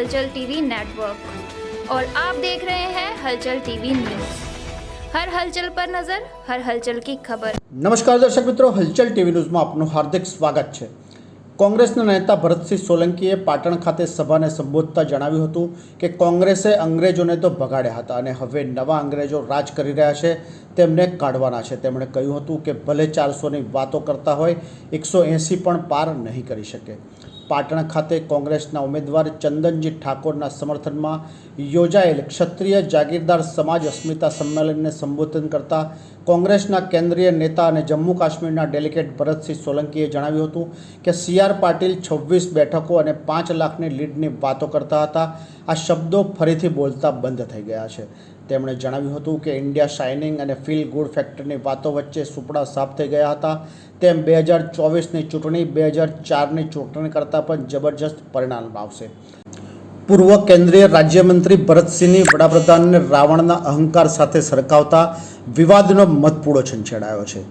हलचल TV network और आप देख रहे हैं हलचल टीवी न्यूज हर हलचल पर नजर हर हलचल की खबर નમસ્કાર દર્શક મિત્રો હલચલ ટીવી ન્યૂઝમાં આપનું હાર્દિક સ્વાગત છે કોંગ્રેસના નેતા ભરતસિંહ સોલંકીએ પાટણ ખાતે સભાને સંબોધતા જણાવ્યું હતું કે કોંગ્રેસે અંગ્રેજોને તો ભગાડ્યા હતા અને હવે નવા અંગ્રેજો રાજ કરી રહ્યા છે તેમને કાઢવાના છે તેમણે કહ્યું હતું કે ભલે ચારસોની વાતો કરતા હોય એકસો એંસી પણ પાર નહીં કરી શકે પાટણ ખાતે કોંગ્રેસના ઉમેદવાર ચંદનજી ઠાકોરના સમર્થનમાં યોજાયેલ ક્ષત્રિય જાગીરદાર સમાજ અસ્મિતા સંમેલનને સંબોધન કરતા કોંગ્રેસના કેન્દ્રીય નેતા અને જમ્મુ કાશ્મીરના ડેલિગેટ ભરતસિંહ સોલંકીએ જણાવ્યું હતું કે સી આર પાટીલ છવ્વીસ બેઠકો અને પાંચ લાખની લીડની વાતો કરતા હતા. આ શબ્દો ફરીથી બોલતા બંધ થઈ ગયા છે. તેમણે જણાવ્યું હતું કે ઇન્ડિયા શાઇનિંગ અને ફીલ ગુડ ફેક્ટરની વાતો વચ્ચે સુપડા સાફ થઈ ગયા હતા. તેમ બે હજાર ચોવીસની ચૂંટણી, બે હજાર ચારની ચૂંટણી કરતાં પણ જબરજસ્ત પરિણામ આવશે પૂર્વ કેન્દ્રીય રાજ્યમંત્રી ભરતસિંહની વડાપ્રધાનને રાવણના અહંકાર સાથે સરખાવતા વિવાદનો મતપૂળો છંછેડાયો છે.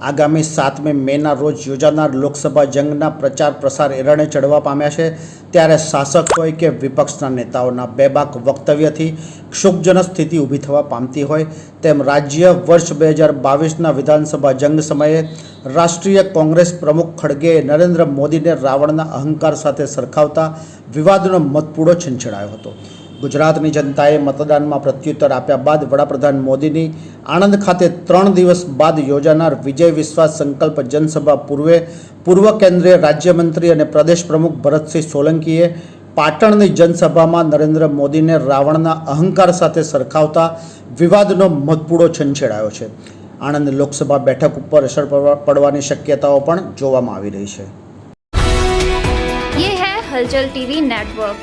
આગામી સાતમી મેના રોજ યોજાનાર લોકસભા જંગના પ્રચાર પ્રસાર એરણે ચડવા પામ્યા છે. ત્યારે શાસક હોય કે વિપક્ષના નેતાઓના બેબાક વક્તવ્યથી ક્ષુભજનક સ્થિતિ ઊભી થવા પામતી હોય તેમ રાજ્ય વર્ષ બે હજાર બાવીસના વિધાનસભા જંગ સમયે રાષ્ટ્રીય કોંગ્રેસ પ્રમુખ ખડગેએ નરેન્દ્ર મોદીને રાવણના અહંકાર સાથે સરખાવતા વિવાદનો મતપૂડો છંછેડાયો હતો. ગુજરાતની જનતાએ મતદાનમાં પ્રત્યુત્તર આપ્યા બાદ વડાપ્રધાન મોદીની આણંદ ખાતે ત્રણ દિવસ બાદ યોજાનાર વિજય વિશ્વાસ સંકલ્પ જનસભા પૂર્વે પૂર્વ કેન્દ્રીય રાજ્યમંત્રી અને પ્રદેશ પ્રમુખ ભરતસિંહ સોલંકીએ પાટણની જનસભામાં નરેન્દ્ર મોદીને રાવણના અહંકાર સાથે સરખાવતા વિવાદનો મધપૂડો છંછેડાયો છે. આણંદ લોકસભા બેઠક ઉપર અસર પડવાની શક્યતાઓ પણ જોવામાં આવી રહી છે. હલચલ ટીવી નેટવર્ક.